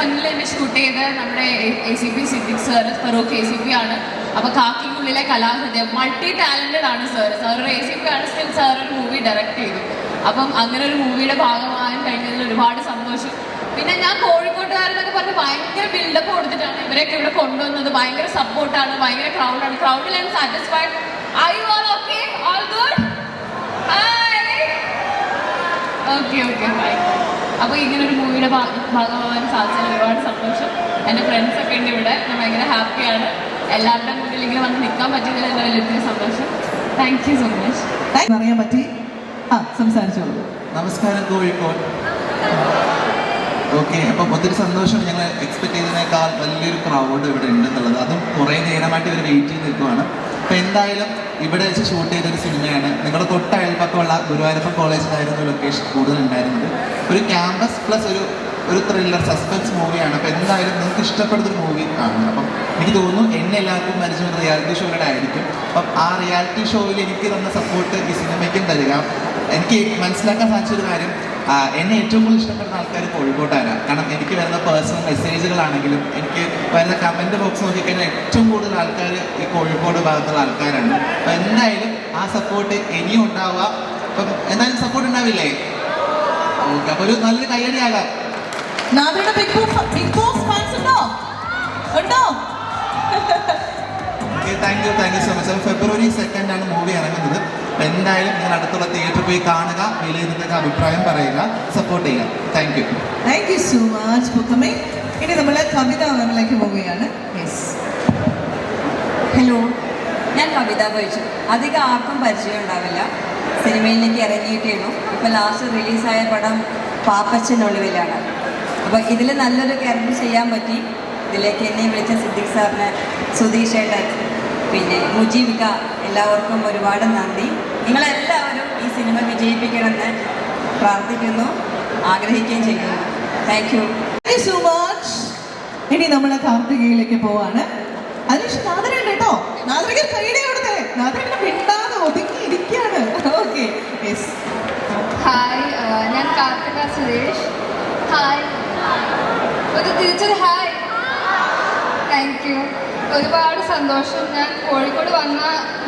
മുന്നിൽ എന്നെ ഷൂട്ട് ചെയ്ത് നമ്മുടെ A C P Siddique sir Farooq A C P ആണ്. അപ്പൊ കാക്കിക്കുള്ളിലെ കലാഹൃദയം മൾട്ടി ടാലന്റഡ് ആണ് സാർ സാർ ഒരു എ സി പി ആണ് സ്റ്റിൽ സാർ ഒരു മൂവി ഡയറക്ട് ചെയ്തു. അപ്പം അങ്ങനെ ഒരു മൂവിയുടെ ഭാഗമാകാൻ കഴിഞ്ഞതിൽ ഒരുപാട് സന്തോഷം. പിന്നെ ഞാൻ കോഴിക്കോട്ടുകാരെന്നൊക്കെ പറഞ്ഞ് ഭയങ്കര ബിൽഡപ്പ് കൊടുത്തിട്ടാണ് ഇവരെയൊക്കെ ഇവിടെ കൊണ്ടുവന്നത്. ഭയങ്കര സപ്പോർട്ടാണ് ഭയങ്കര ക്രൗഡാണ് ക്രൗഡിൽ ആണ് satisfied I are okay good okay okay bye അപ്പോൾ ഇങ്ങനെ ഒരു മൂവിയുടെ ഭാഗമാകാൻ സാധിച്ചാൽ ഒരുപാട് സന്തോഷം. എന്റെ ഫ്രണ്ട്സ് ഒക്കെ ഉണ്ട് ഇവിടെ. ഞാൻ ഭയങ്കര ഹാപ്പിയാണ് എല്ലാവരുടെ മുന്നിൽ ഇങ്ങനെ വന്ന് നിൽക്കാൻ പറ്റിയതിൽ എന്റെ വലിയൊരു സന്തോഷം. താങ്ക് യു സോ മച്ച് അറിയാൻ പറ്റി? ആ സംസാരിച്ചോളൂ. നമസ്കാരം കോഴിക്കോട്. ഓക്കെ അപ്പം ഒത്തിരി സന്തോഷം. ഞങ്ങൾ എക്സ്പെക്ട് ചെയ്തതിനേക്കാൾ വലിയൊരു ക്രൗഡ് ഇവിടെ ഉണ്ടെന്നുള്ളത്. അതും കുറേ നേരമായിട്ട് ഇവർ വെയിറ്റ് ചെയ്ത് നിൽക്കുവാണ്. അപ്പം എന്തായാലും ഇവിടെ വെച്ച് ഷൂട്ട് ചെയ്തൊരു സിനിമയാണ്. നിങ്ങളുടെ തൊട്ട അയൽപ്പക്കമുള്ള ഗുരുവായൂരപ്പ കോളേജിലായിരുന്നു ലൊക്കേഷൻ കൂടുതൽ ഉണ്ടായിരുന്നത് ഒരു ക്യാമ്പസ് പ്ലസ് ഒരു ഒരു ത്രില്ലർ സസ്പെൻസ് മൂവിയാണ് അപ്പോൾ എന്തായാലും നിങ്ങൾക്ക് ഇഷ്ടപ്പെടുന്ന ഒരു മൂവി ആണ് അപ്പം എനിക്ക് തോന്നുന്നു എന്നെ എല്ലാവർക്കും മരിച്ചു റിയാലിറ്റി ഷോയുടെ ആയിരിക്കും. അപ്പം ആ റിയാലിറ്റി ഷോയിൽ എനിക്ക് തന്ന സപ്പോർട്ട് ഈ സിനിമയ്ക്കും തരിക. എനിക്ക് മനസ്സിലാക്കാൻ സാധിച്ചൊരു കാര്യം എന്നെ ഏറ്റവും കൂടുതൽ ഇഷ്ടപ്പെടുന്ന ആൾക്കാർ കോഴിക്കോട്ടുകാരാണ് കാരണം എനിക്ക് വരുന്ന പേഴ്സണൽ മെസ്സേജുകളാണെങ്കിലും എനിക്ക് വരുന്ന കമന്റ് ബോക്സ് നോക്കിക്കഴിഞ്ഞാൽ ഏറ്റവും കൂടുതൽ ആൾക്കാർ ഈ കോഴിക്കോട് ഭാഗത്തുള്ള ആൾക്കാരാണ്. അപ്പം എന്തായാലും ആ സപ്പോർട്ട് ഇനിയും ഉണ്ടാവുക. അപ്പം എന്തായാലും സപ്പോർട്ട് ഉണ്ടാവില്ലേ? ഓക്കെ അപ്പോൾ ഒരു നല്ലൊരു കയ്യടിയാകാം. ബിഗ് ബോസ് ഫാൻസ് ഉണ്ടോ? ഉണ്ടോ? Thank you thank you so much. February second ആണ് മൂവി ഇറങ്ങുന്നത്. എന്തായാലും നിങ്ങൾ അടുത്തുള്ള തിയേറ്ററിൽ പോയി കാണുക വിലയിരുത്തുക അഭിപ്രായം പറയുക സപ്പോർട്ട് ചെയ്യുക. Thank you thank you so much ഇനി നമ്മൾ കവിത മാമിലേക്ക് പോവുകയാണ്. യെസ് ഹലോ ഞാൻ കവിത ബൈജു അധികം ആർക്കും പരിചയം ഉണ്ടാവില്ല. സിനിമയിലേക്ക് ഇറങ്ങിയിട്ടേ ഇപ്പൊ ഇപ്പോൾ ലാസ്റ്റ് റിലീസായ പടം പാപ്പച്ചനൊളിവിലാണ് അപ്പോൾ ഇതിൽ നല്ലൊരു ക്യാരക്ടർ ചെയ്യാൻ പറ്റി. ഇതിലേക്ക് എന്നെ വിളിച്ച സിദ്ദിഖ് സാറിന് സുധീഷ് ഏട്ടൻ. പിന്നെ മുജീവിക എല്ലാവർക്കും ഒരുപാട് നന്ദി. നിങ്ങളെല്ലാവരും ഈ സിനിമ വിജയിപ്പിക്കണമെന്ന് പ്രാർത്ഥിക്കുന്നു ആഗ്രഹിക്കുകയും ചെയ്യുന്നു. താങ്ക് യു സോ മച്ച് ഇനി നമ്മുടെ കാർത്തികയിലേക്ക് പോവാണ്. അതിനുശേഷം നാദരയുണ്ട് കേട്ടോ. നാദരകൻ കൈയുടെ അവിടുത്തെ നാദരങ്ങനെ മിണ്ടാതെ ഒതുങ്ങി ഇരിക്കുകയാണ് ഓക്കെ യെസ് ഹായ് ഞാൻ കാർത്തിക സുരേഷ്. ഹായ് ഒരു തിരിച്ചൊരു ഹായ് താങ്ക് യു ഒരുപാട് സന്തോഷം. ഞാൻ കോഴിക്കോട് വന്ന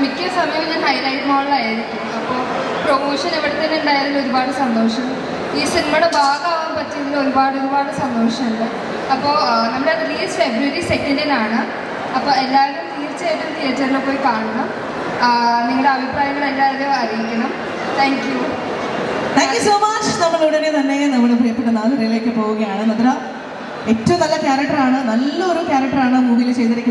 മിക്ക സമയവും ഞാൻ ഹൈലൈറ്റ് മോളിലായിരിക്കും അപ്പോൾ പ്രൊമോഷൻ ഇവിടെ തന്നെ ഉണ്ടായതിൽ ഒരുപാട് സന്തോഷം. ഈ സിനിമയുടെ ഭാഗമാവാൻ പറ്റിയതിൽ ഒരുപാട് ഒരുപാട് സന്തോഷമുണ്ട്. അപ്പോൾ നമ്മുടെ റിലീസ് ഫെബ്രുവരി സെക്കൻഡിനാണ് അപ്പോൾ എല്ലാവരും തീർച്ചയായിട്ടും തിയേറ്ററിൽ പോയി കാണണം. നിങ്ങളുടെ അഭിപ്രായങ്ങൾ എല്ലാവരും അറിയിക്കണം. Thank you thank you so much നമ്മൾ ഉടനെ തന്നെ നമ്മുടെ പ്രിയപ്പെട്ട നാദരയിലേക്ക് പോവുകയാണ്. നദ്ര ഏറ്റവും നല്ല ക്യാരക്ടറാണ് നല്ലൊരു ക്യാരക്ടറാണ് മൂവിയിൽ ചെയ്തിരിക്കുന്നത്.